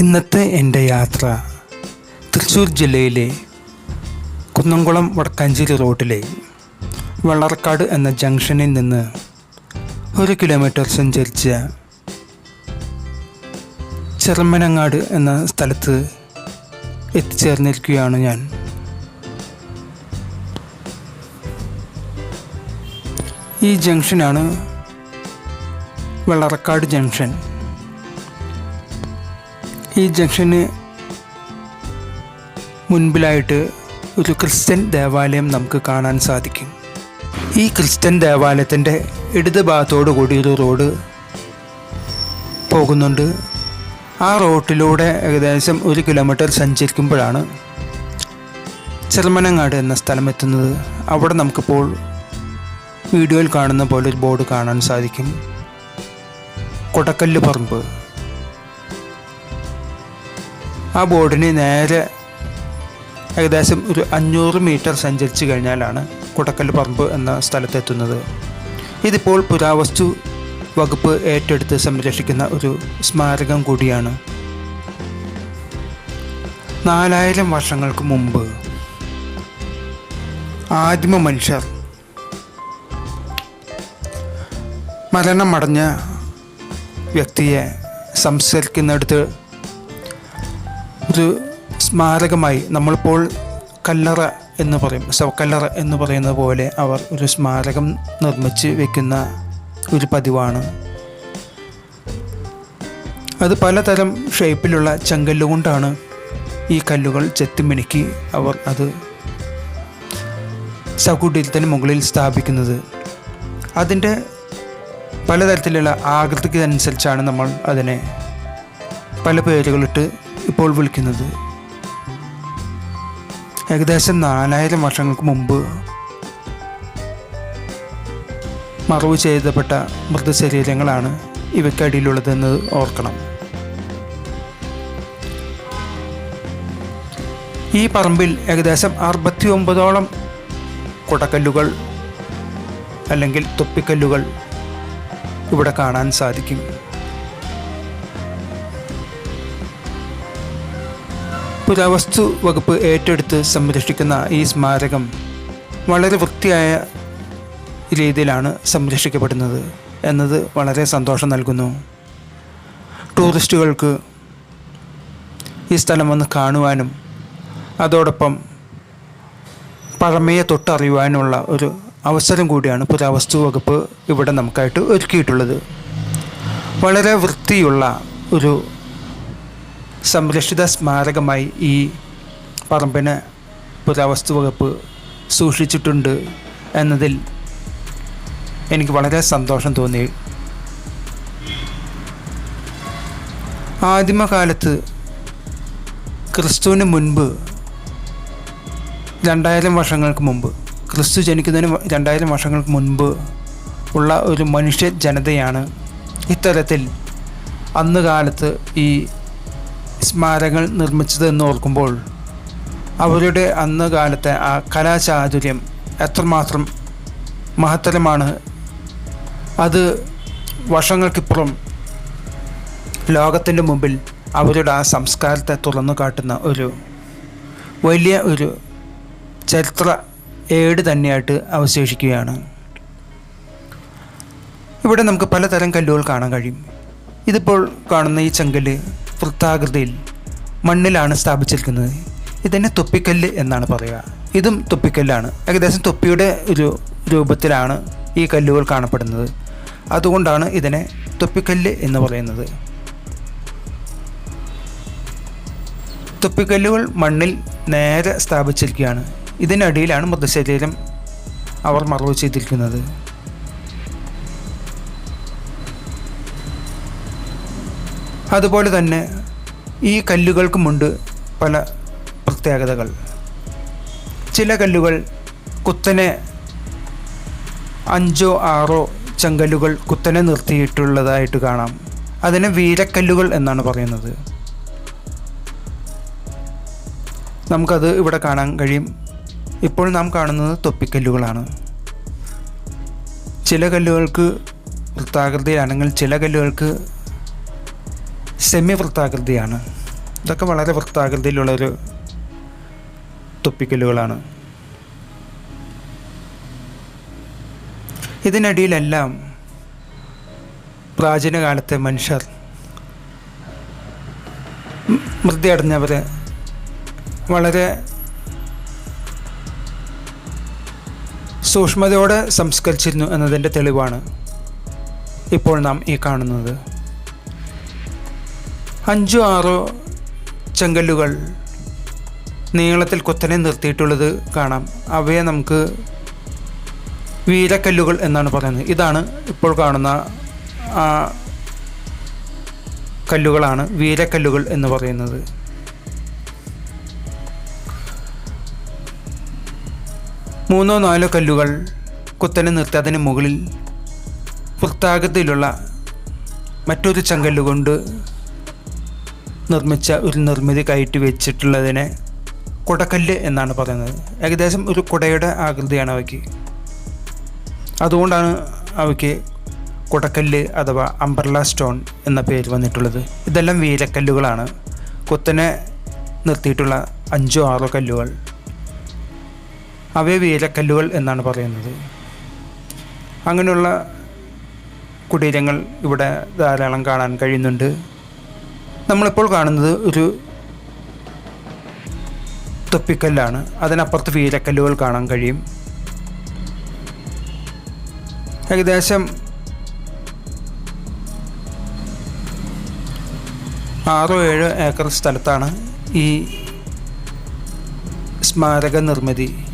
ഇന്നത്തെ എന്റെ യാത്ര തൃശ്ശൂർ ജില്ലയിലെ കുന്നംകുളം വടക്കാഞ്ചേരി റോഡിലെ വള്ളർക്കാട് എന്ന ജംഗ്ഷനിൽ നിന്ന് ഒരു കിലോമീറ്റർ സഞ്ചരിച്ച ചെറുമനങ്ങാട് എന്ന സ്ഥലത്ത് എത്തിച്ചേർന്നിരിക്കുകയാണ് ഞാൻ. ഈ ജംഗ്ഷനാണ് വെള്ളറക്കാട് ജംഗ്ഷൻ. ഈ ജംഗ്ഷന് മുൻപിലായിട്ട് ഒരു ക്രിസ്ത്യൻ ദേവാലയം നമുക്ക് കാണാൻ സാധിക്കും. ഈ ക്രിസ്ത്യൻ ദേവാലയത്തിന്റെ ഇടത് ഭാഗത്തോടു കൂടി ഒരു റോഡ് പോകുന്നുണ്ട്. ആ റോട്ടിലൂടെ ഏകദേശം ഒരു കിലോമീറ്റർ സഞ്ചരിക്കുമ്പോഴാണ് ചെറുമനങ്ങാട് എന്ന സ്ഥലം എത്തുന്നത് അവിടെ നമുക്കിപ്പോൾ വീഡിയോയിൽ കാണുന്ന പോലെ ഒരു ബോർഡ് കാണാൻ സാധിക്കും. കൊടക്കല്ല് പറമ്പ്. ആ ബോർഡിന് നേരെ ഏകദേശം ഒരു അഞ്ഞൂറ് മീറ്റർ സഞ്ചരിച്ച് കഴിഞ്ഞാലാണ് കുടക്കൽ പറമ്പ് എന്ന സ്ഥലത്തെത്തുന്നത്. ഇതിപ്പോൾ പുരാവസ്തു വകുപ്പ് ഏറ്റെടുത്ത് സംരക്ഷിക്കുന്ന ഒരു സ്മാരകം കൂടിയാണ്. നാലായിരം വർഷങ്ങൾക്ക് മുമ്പ് ആദിമ മനുഷ്യർ മരണമടഞ്ഞ വ്യക്തിയെ സംസ്കരിക്കുന്നിടത്ത് ഒരു സ്മാരകമായി നമ്മളിപ്പോൾ കല്ലറ എന്ന് പറയും ശവക്കല്ലറ എന്ന് പറയുന്നത് പോലെ അവർ ഒരു സ്മാരകം നിർമ്മിച്ച് വെക്കുന്ന ഒരു പതിവാണ്. അത് പലതരം ഷേപ്പിലുള്ള ചെങ്കല്ലുകൊണ്ടാണ് ഈ കല്ലുകൾ ചെത്തിമിനുക്കി അവർ അത് ശവകുടീരത്തിന് മുകളിൽ സ്ഥാപിക്കുന്നത്. അതിന്റെ പലതരത്തിലുള്ള ആകൃതിക്കനുസരിച്ചാണ് നമ്മൾ അതിനെ പല പേരുകളിട്ട് ഇപ്പോൾ വിളിക്കുന്നത് ഏകദേശം നാലായിരം വർഷങ്ങൾക്ക് മുമ്പ് മറവ് ചെയ്തപ്പെട്ട മൃതശരീരങ്ങളാണ് ഇവയ്ക്കടിയിലുള്ളതെന്ന് ഓർക്കണം. ഈ പറമ്പിൽ ഏകദേശം അറുപത്തി ഒമ്പതോളം കുടക്കല്ലുകൾ അല്ലെങ്കിൽ തൊപ്പിക്കല്ലുകൾ ഇവിടെ കാണാൻ സാധിക്കും. പുരാവസ്തു വകുപ്പ് ഏറ്റെടുത്ത് സംരക്ഷിക്കുന്ന ഈ സ്മാരകം വളരെ വൃത്തിയായ രീതിയിലാണ് സംരക്ഷിക്കപ്പെടുന്നത് എന്നത് വളരെ സന്തോഷം നൽകുന്നു. ടൂറിസ്റ്റുകൾക്ക് ഈ സ്ഥലം വന്ന് കാണുവാനും അതോടൊപ്പം പഴമയെ തൊട്ടറിയുവാനുള്ള ഒരു അവസരം കൂടിയാണ് പുരാവസ്തു വകുപ്പ് ഇവിടെ നമുക്കായിട്ട് ഒരുക്കിയിട്ടുള്ളത്. വളരെ വൃത്തിയുള്ള ഒരു സംരക്ഷിത സ്മാരകമായി ഈ പറമ്പിന് പുരാവസ്തു വകുപ്പ് സൂക്ഷിച്ചിട്ടുണ്ട് എന്നതിൽ എനിക്ക് വളരെ സന്തോഷം തോന്നി. ആദിമകാലത്ത് ക്രിസ്തുവിന് മുൻപ് രണ്ടായിരം വർഷങ്ങൾക്ക് മുമ്പ് ക്രിസ്തു ജനിക്കുന്നതിന് രണ്ടായിരം വർഷങ്ങൾക്ക് മുൻപ് ഉള്ള ഒരു മനുഷ്യ ജനതയാണ് ഇത്തരത്തിൽ അന്ന് കാലത്ത് ഈ സ്മാരകങ്ങൾ നിർമ്മിച്ചതെന്ന് ഓർക്കുമ്പോൾ അവരുടെ അന്ന് കാലത്തെ ആ കലാചാതുര്യം എത്രമാത്രം മഹത്തരമാണ്. അത് വർഷങ്ങൾക്കിപ്പുറം ലോകത്തിന്റെ മുമ്പിൽ അവരുടെ ആ സംസ്കാരത്തെ തുറന്നു കാട്ടുന്ന ഒരു വലിയ ഒരു ചരിത്ര ഏട് തന്നെയായിട്ട് അവശേഷിക്കുകയാണ്. ഇവിടെ നമുക്ക് പലതരം കല്ലുകൾ കാണാൻ കഴിയും. ഇതിപ്പോൾ കാണുന്ന ഈ ചെങ്കല്ല് വൃത്താകൃതിയിൽ മണ്ണിലാണ് സ്ഥാപിച്ചിരിക്കുന്നത്. ഇതിനെ തൊപ്പിക്കല്ല് എന്നാണ് പറയുക. ഇതും തൊപ്പിക്കല്ലാണ്. ഏകദേശം തൊപ്പിയുടെ ഒരു രൂപത്തിലാണ് ഈ കല്ലുകൾ കാണപ്പെടുന്നത്. അതുകൊണ്ടാണ് ഇതിനെ തൊപ്പിക്കല്ല് എന്ന് പറയുന്നത്. തൊപ്പിക്കല്ലുകൾ മണ്ണിൽ നേരെ സ്ഥാപിച്ചിരിക്കുകയാണ്. ഇതിനടിയിലാണ് മൃതശരീരം അവർ മറവ് ചെയ്തിരിക്കുന്നത്. അതുപോലെ തന്നെ ഈ കല്ലുകൾക്കുമുണ്ട് പല പ്രത്യേകതകൾ. ചില കല്ലുകൾ കുത്തനെ അഞ്ചോ ആറോ ചെങ്കല്ലുകൾ കുത്തനെ നിർത്തിയിട്ടുള്ളതായിട്ട് കാണാം. അതിനെ വീരക്കല്ലുകൾ എന്നാണ് പറയുന്നത്. നമുക്കത് ഇവിടെ കാണാൻ കഴിയും. ഇപ്പോൾ നാം കാണുന്നത് തൊപ്പിക്കല്ലുകളാണ്. ചില കല്ലുകൾക്ക് വൃത്താകൃതിയിലാണെങ്കിൽ ചില കല്ലുകൾക്ക് സെമി വൃത്താകൃതിയാണ് ഇതൊക്കെ വളരെ വൃത്താകൃതിയിലുള്ളൊരു തൊപ്പിക്കല്ലുകളാണ്. ഇതിനടിയിലെല്ലാം പ്രാചീന കാലത്തെ മനുഷ്യർ മ് മൃതി അടഞ്ഞവരെ വളരെ സൂക്ഷ്മതയോടെ സംസ്കരിച്ചിരുന്നു എന്നതിന്റെ തെളിവാണ് ഇപ്പോൾ നാം ഈ കാണുന്നത്. അഞ്ചോ ആറോ ചെങ്കല്ലുകൾ നീളത്തിൽ കുത്തനെ നിർത്തിയിട്ടുള്ളത് കാണാം. അവയെ നമുക്ക് വീരക്കല്ലുകൾ എന്നാണ് പറയുന്നത്. ഇതാണ് ഇപ്പോൾ കാണുന്ന ആ കല്ലുകളാണ് വീരക്കല്ലുകൾ എന്ന് പറയുന്നത്. മൂന്നോ നാലോ കല്ലുകൾ കുത്തനെ നിർത്തി അതിന് മുകളിൽ വൃത്താകൃതിയിലുള്ള മറ്റൊരു ചെങ്കല്ല് കൊണ്ട് നിർമ്മിച്ച ഒരു നിർമ്മിതി കയറ്റി വെച്ചിട്ടുള്ളതിനെ കുടക്കല്ല് എന്നാണ് പറയുന്നത്. ഏകദേശം ഒരു കുടയുടെ ആകൃതിയാണ് അവയ്ക്ക്. അതുകൊണ്ടാണ് അവയ്ക്ക് കുടക്കല്ല് അഥവാ അംബർല സ്റ്റോൺ എന്ന പേര് വന്നിട്ടുള്ളത്. ഇതെല്ലാം വീരക്കല്ലുകളാണ്. കുത്തനെ നിർത്തിയിട്ടുള്ള അഞ്ചോ ആറോ കല്ലുകൾ. അവയെ വീരക്കല്ലുകൾ എന്നാണ് പറയുന്നത്. അങ്ങനെയുള്ള കുടീരങ്ങൾ ഇവിടെ ധാരാളം കാണാൻ കഴിയുന്നുണ്ട്. നമ്മളിപ്പോൾ കാണുന്നത് ഒരു തൊപ്പിക്കല്ലാണ്. അതിനപ്പുറത്ത് വീരക്കല്ലുകൾ കാണാൻ കഴിയും. ഏകദേശം ആറോ ഏഴോ ഏക്കർ സ്ഥലത്താണ് ഈ സ്മാരക നിർമ്മിതി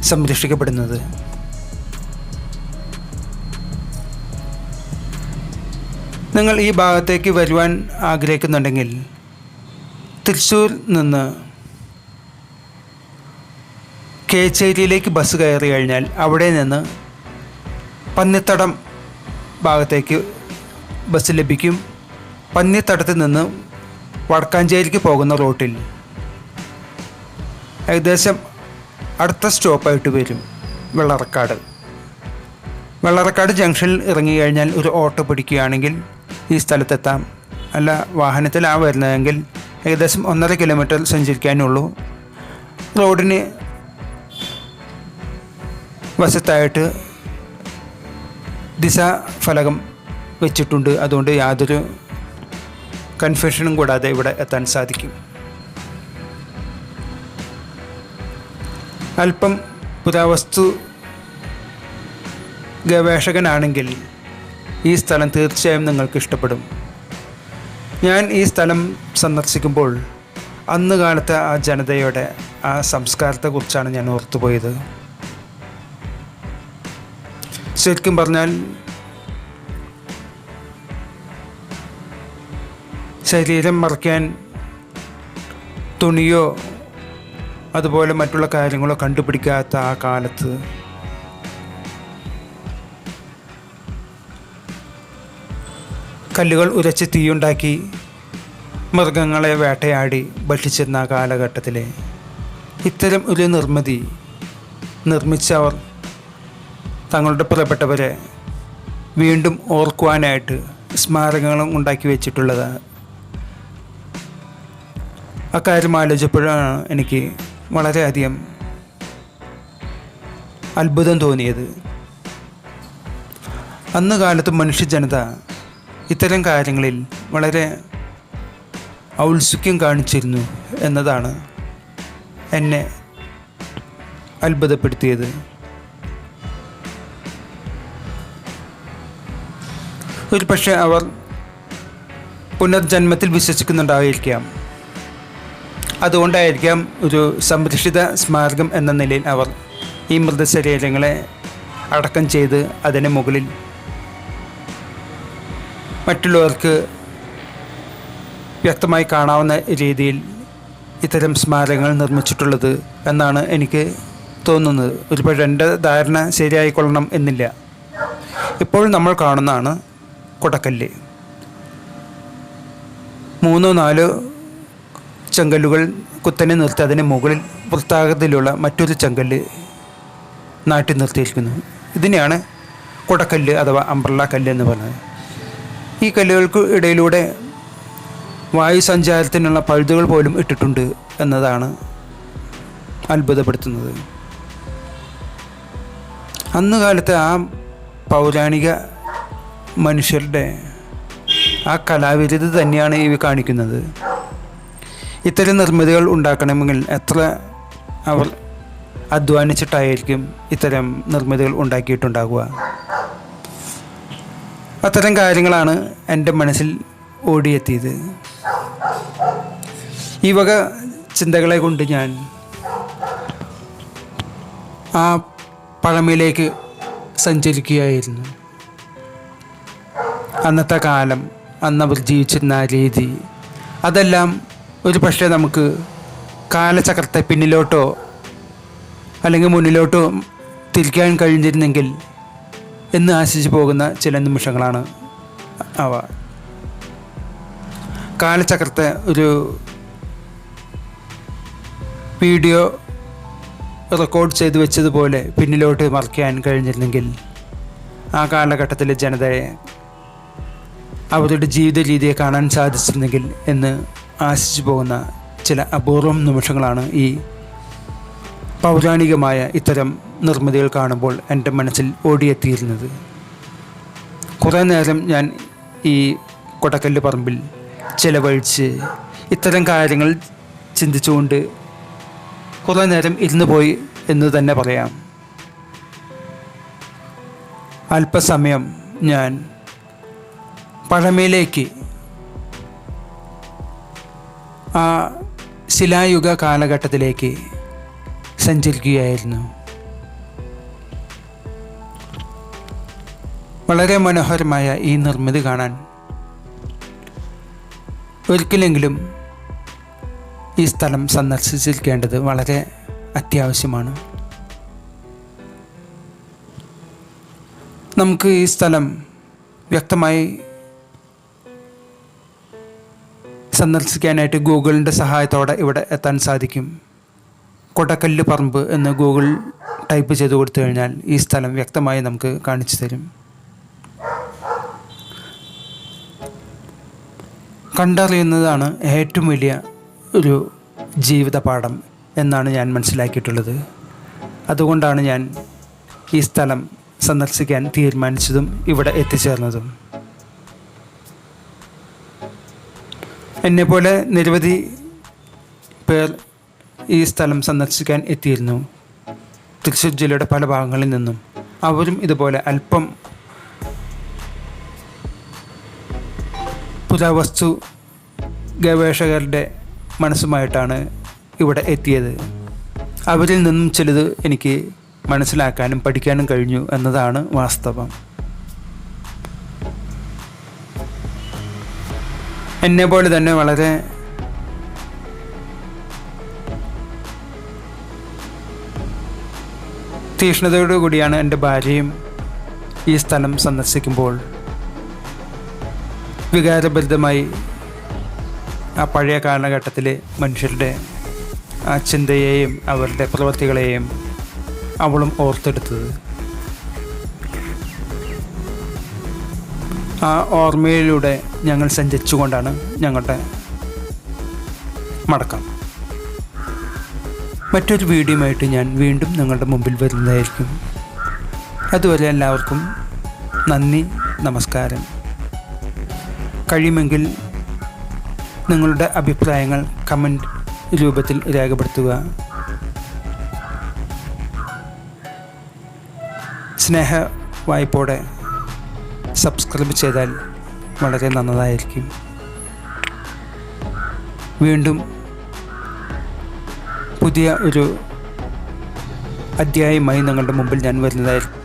സംരക്ഷിക്കപ്പെടുന്നത്. നിങ്ങൾ ഈ ഭാഗത്തേക്ക് വരുവാൻ ആഗ്രഹിക്കുന്നുണ്ടെങ്കിൽ തൃശ്ശൂർ നിന്ന് കേച്ചേരിയിലേക്ക് ബസ് കയറി കഴിഞ്ഞാൽ അവിടെ നിന്ന് പന്നിത്തടം ഭാഗത്തേക്ക് ബസ് ലഭിക്കും. പന്നിത്തടത്തിൽ നിന്ന് വടക്കാഞ്ചേരിക്ക് പോകുന്ന റോട്ടിൽ ഏകദേശം അടുത്ത സ്റ്റോപ്പായിട്ട് വരും വെള്ളറക്കാട്. വെള്ളറക്കാട് ജംഗ്ഷനിൽ ഇറങ്ങി കഴിഞ്ഞാൽ ഒരു ഓട്ടോ പിടിക്കുകയാണെങ്കിൽ ഈ സ്ഥലത്തെത്താം. അല്ല വാഹനത്തിലാണ് വരുന്നതെങ്കിൽ ഏകദേശം ഒന്നര കിലോമീറ്റർ സഞ്ചരിക്കാനുള്ളൂ. റോഡിന് വശത്തായിട്ട് ദിശ ഫലകം വെച്ചിട്ടുണ്ട്. അതുകൊണ്ട് യാതൊരു കൺഫ്യൂഷനും കൂടാതെ ഇവിടെ എത്താൻ സാധിക്കും. അല്പം പുരാവസ്തു ഗവേഷകനാണെങ്കിൽ ഈ സ്ഥലം തീർച്ചയായും നിങ്ങൾക്ക് ഇഷ്ടപ്പെടും. ഞാൻ ഈ സ്ഥലം സന്ദർശിക്കുമ്പോൾ അന്ന് കാലത്തെ ആ ജനതയുടെ ആ സംസ്കാരത്തെക്കുറിച്ചാണ് ഞാൻ ഓർത്തുപോയത്. ശരിക്കും പറഞ്ഞാൽ ശരീരം മറയ്ക്കാൻ തുണിയോ അതുപോലെ മറ്റുള്ള കാര്യങ്ങളോ കണ്ടുപിടിക്കാത്ത ആ കാലത്ത് കല്ലുകൾ ഉരച്ച് തീയുണ്ടാക്കി മൃഗങ്ങളെ വേട്ടയാടി ഭക്ഷിച്ചിരുന്ന കാലഘട്ടത്തിലെ ഇത്തരം ഒരു നിർമ്മിതി നിർമ്മിച്ചവർ തങ്ങളുടെ പ്രിയപ്പെട്ടവരെ വീണ്ടും ഓർക്കുവാനായിട്ട് സ്മാരകങ്ങളും ഉണ്ടാക്കി വെച്ചിട്ടുള്ളത്. അക്കാര്യം ആലോചിച്ചപ്പോഴാണ് എനിക്ക് വളരെയധികം അത്ഭുതം തോന്നിയത്. അന്ന് കാലത്ത് മനുഷ്യജനത ഇത്തരം കാര്യങ്ങളിൽ വളരെ ഔത്സുക്യം കാണിച്ചിരുന്നു എന്നതാണ് എന്നെ അത്ഭുതപ്പെടുത്തിയത്. ഒരു പക്ഷേ അവർ പുനർജന്മത്തിൽ വിശ്വസിക്കുന്നുണ്ടായിരിക്കാം. അതുകൊണ്ടായിരിക്കാം ഒരു സംരക്ഷിത സ്മാരകം എന്ന നിലയിൽ അവർ ഈ മൃതശരീരങ്ങളെ അടക്കം ചെയ്ത് അതിന് മുകളിൽ മറ്റുള്ളവർക്ക് വ്യക്തമായി കാണാവുന്ന രീതിയിൽ ഇത്തരം സ്മാരകങ്ങൾ നിർമ്മിച്ചിട്ടുള്ളത് എന്നാണ് എനിക്ക് തോന്നുന്നത്. ഒരുപക്ഷെ എന്റെ ധാരണ ശരിയായിക്കൊള്ളണം എന്നില്ല. ഇപ്പോൾ നമ്മൾ കാണുന്നതാണ് കൊടക്കല്ല്. മൂന്നോ നാലോ ചെങ്കല്ലുകൾ കുത്തനെ നിർത്തി അതിന് മുകളിൽ വൃത്താകൃതിയിലുള്ള മറ്റൊരു ചെങ്കല്ല് നാട്ടി നിർത്തിയിരിക്കുന്നു. ഇതിനെയാണ് കൊടക്കല്ല് അഥവാ അംബ്രല്ല കല്ല് എന്ന് പറയുന്നത്. ഈ കല്ലുകൾക്ക് ഇടയിലൂടെ വായു സഞ്ചാരത്തിനുള്ള പഴുതുകൾ പോലും ഇട്ടിട്ടുണ്ട് എന്നതാണ് അത്ഭുതപ്പെടുത്തുന്നത്. അന്ന് കാലത്ത് ആ പൗരാണിക മനുഷ്യരുടെ ആ കലാവിരുത് തന്നെയാണ് ഇവ കാണിക്കുന്നത്. ഇത്തരം നിർമ്മിതികൾ ഉണ്ടാക്കണമെങ്കിൽ എത്ര അവർ അധ്വാനിച്ചിട്ടായിരിക്കും ഇത്തരം നിർമ്മിതികൾ ഉണ്ടാക്കിയിട്ടുണ്ടാകുക അത്തരം കാര്യങ്ങളാണ് എന്റെ മനസ്സിൽ ഓടിയെത്തിയത്. ഈ വക ചിന്തകളെ കൊണ്ട് ഞാൻ ആ പഴമയിലേക്ക് സഞ്ചരിക്കുകയായിരുന്നു. അന്നത്തെ കാലം അന്നവർ ജീവിച്ചിരുന്ന രീതി അതെല്ലാം ഒരു പക്ഷേ നമുക്ക് കാലചക്രത്തെ പിന്നിലോട്ടോ അല്ലെങ്കിൽ മുന്നിലോട്ടോ തിരിക്കാൻ കഴിഞ്ഞിരുന്നെങ്കിൽ എന്ന് ആശിച്ചു പോകുന്ന ചില നിമിഷങ്ങളാണ് അവ. കാലചക്രത്തെ ഒരു വീഡിയോ റെക്കോർഡ് ചെയ്തു വെച്ചതുപോലെ പിന്നിലോട്ട് മറക്കാൻ കഴിഞ്ഞിരുന്നെങ്കിൽ ആ കാലഘട്ടത്തിലെ ജനതയെ അവരുടെ ജീവിത രീതിയെ കാണാൻ സാധിച്ചിരുന്നെങ്കിൽ എന്ന് ആശിച്ചു പോകുന്ന ചില അപൂർവം നിമിഷങ്ങളാണ് ഈ പൗരാണികമായ ഇത്തരം നിർമ്മിതികൾ കാണുമ്പോൾ എന്റെ മനസ്സിൽ ഓടിയെത്തിയിരുന്നത്. കുറേ നേരം ഞാൻ ഈ കൊടക്കല്ല് പറമ്പിൽ ചിലവഴിച്ച് ഇത്തരം കാര്യങ്ങൾ ചിന്തിച്ചുകൊണ്ട് കുറേ നേരം ഇരുന്നു പോയി എന്ന് തന്നെ പറയാം. അല്പസമയം ഞാൻ പഴമയിലേക്ക് ആ ശിലായുഗ കാലഘട്ടത്തിലേക്ക് സഞ്ചരിക്കുകയായിരുന്നു. വളരെ മനോഹരമായ ഈ നിർമ്മിതി കാണാൻ ഒരിക്കലെങ്കിലും ഈ സ്ഥലം സന്ദർശിച്ചിരിക്കേണ്ടത് വളരെ അത്യാവശ്യമാണ്. നമുക്ക് ഈ സ്ഥലം വ്യക്തമായി സന്ദർശിക്കാനായിട്ട് ഗൂഗിളിന്റെ സഹായത്തോടെ ഇവിടെ എത്താൻ സാധിക്കും. കൊടക്കല്ല് പറമ്പ് എന്ന് ഗൂഗിൾ ടൈപ്പ് ചെയ്ത് കൊടുത്തു കഴിഞ്ഞാൽ ഈ സ്ഥലം വ്യക്തമായി നമുക്ക് കാണിച്ചു തരും. കണ്ടറിയുന്നതാണ് ഏറ്റവും വലിയ ഒരു ജീവിത പാഠം എന്നാണ് ഞാൻ മനസ്സിലാക്കിയിട്ടുള്ളത്. അതുകൊണ്ടാണ് ഞാൻ ഈ സ്ഥലം സന്ദർശിക്കാൻ തീരുമാനിച്ചതും ഇവിടെ എത്തിച്ചേർന്നതും. എന്നെപ്പോലെ നിരവധി പേർ ഈ സ്ഥലം സന്ദർശിക്കാൻ എത്തിയിരുന്നു. തൃശ്ശൂർ ജില്ലയുടെ പല ഭാഗങ്ങളിൽ നിന്നും. അവരും ഇതുപോലെ അല്പം പുരാവസ്തു ഗവേഷകരുടെ മനസ്സുമായിട്ടാണ് ഇവിടെ എത്തിയത്. അവരിൽ നിന്നും ചിലത് എനിക്ക് മനസ്സിലാക്കാനും പഠിക്കാനും കഴിഞ്ഞു എന്നതാണ് വാസ്തവം. എന്നെ പോലെ തന്നെ വളരെ തീക്ഷ്ണതയോടു കൂടിയാണ് എന്റെ ഭാര്യയും ഈ സ്ഥലം സന്ദർശിക്കുമ്പോൾ വികാരഭരിതമായി ആ പഴയ കാലഘട്ടത്തിലെ മനുഷ്യരുടെ ആ ചിന്തയെയും അവരുടെ പ്രവൃത്തികളെയും അവളും ഓർത്തെടുത്തത്. ആ ഓർമ്മയിലൂടെ ഞങ്ങൾ സഞ്ചരിച്ചുകൊണ്ടാണ് ഞങ്ങളുടെ മടക്കം. മറ്റൊരു വീഡിയോയുമായിട്ട് ഞാൻ വീണ്ടും നിങ്ങളുടെ മുമ്പിൽ വരുന്നതായിരിക്കും. അതുവരെ എല്ലാവർക്കും നന്ദി നമസ്കാരം. കഴിയുമെങ്കിൽ നിങ്ങളുടെ അഭിപ്രായങ്ങൾ കമന്റ് രൂപത്തിൽ രേഖപ്പെടുത്തുക. സ്നേഹ വായ്പോടെ സബ്സ്ക്രൈബ് ചെയ്താൽ വളരെ നന്നതായിരിക്കും വീണ്ടും പുതിയ ഒരു അധ്യായമായി നിങ്ങളുടെ മുമ്പിൽ ഞാൻ വരുന്നതായിരിക്കും.